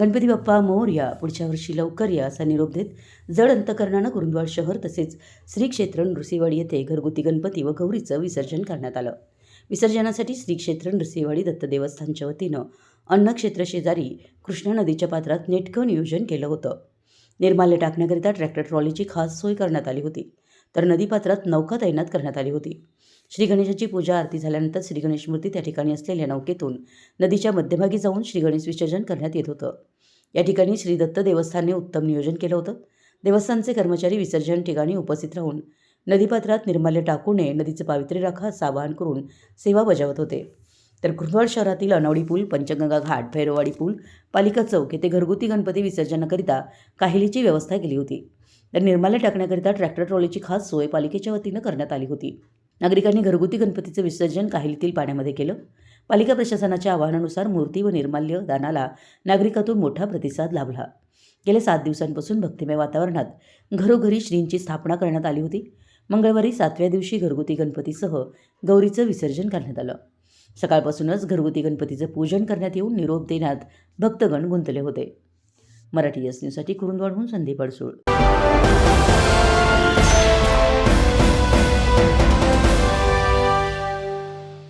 गणपती बाप्पा मोरया पुढच्या वर्षी लवकर या असा निरोप देत जड अंतकरणानं कुरुंदवाड शहर तसेच श्री क्षेत्र नृसिंहवाडी येथे घरगुती गणपती व गौरीचं विसर्जन करण्यात आलं. विसर्जनासाठी श्री क्षेत्र नृसिंहवाडी दत्त देवस्थानच्या वतीनं अन्नक्षेत्र शेजारी कृष्णा नदीच्या पात्रात नेटकं नियोजन केलं होतं. निर्माल्य टाकण्याकरिता ट्रॅक्टर ट्रॉलीची खास सोय करण्यात आली होती. तर नदीपात्रात नौका तैनात करण्यात आली होती. श्री गणेशाची पूजा आरती झाल्यानंतर श्री गणेश मूर्ती त्या ठिकाणी असलेल्या नौकेतून नदीच्या मध्यभागी जाऊन श्री गणेश विसर्जन करण्यात येत होतं. या ठिकाणी श्री दत्त देवस्थानने उत्तम नियोजन केलं होतं. देवस्थानचे कर्मचारी विसर्जन ठिकाणी उपस्थित राहून नदीपात्रात निर्माल्य टाकू नये नदीचं पावित्र्य राखा असं आवाहन करून सेवा बजावत होते. तर कुर्डवाड शहरातील अनवडी पूल पंचगंगा घाट भैरवाडी पूल पालिका चौक येथे घरगुती गणपती विसर्जनाकरिता काहिलीची व्यवस्था केली होती. तर निर्माल्य टाकण्याकरिता ट्रॅक्टर ट्रॉलीची खास सोय पालिकेच्या वतीनं करण्यात आली होती. नागरिकांनी घरगुती गणपतीचं विसर्जन काहिलीतील पाण्यामध्ये केलं. पालिका प्रशासनाच्या आवाहनानुसार मूर्ती व निर्माल्य दानाला नागरिकातून मोठा प्रतिसाद लाभला. गेल्या सात दिवसांपासून भक्तिमय वातावरणात घरोघरी श्रींची स्थापना करण्यात आली होती. मंगळवारी सातव्या दिवशी घरगुती गणपतीसह गौरीचं विसर्जन करण्यात आलं. सकाळपासूनच घरगुती गणपतीचं पूजन करण्यात येऊन निरोप देण्यात भक्तगण गुंतले होते. मराठी एस न्यूजसाठी कुरुंदवाडहून संदीप अडसूळ.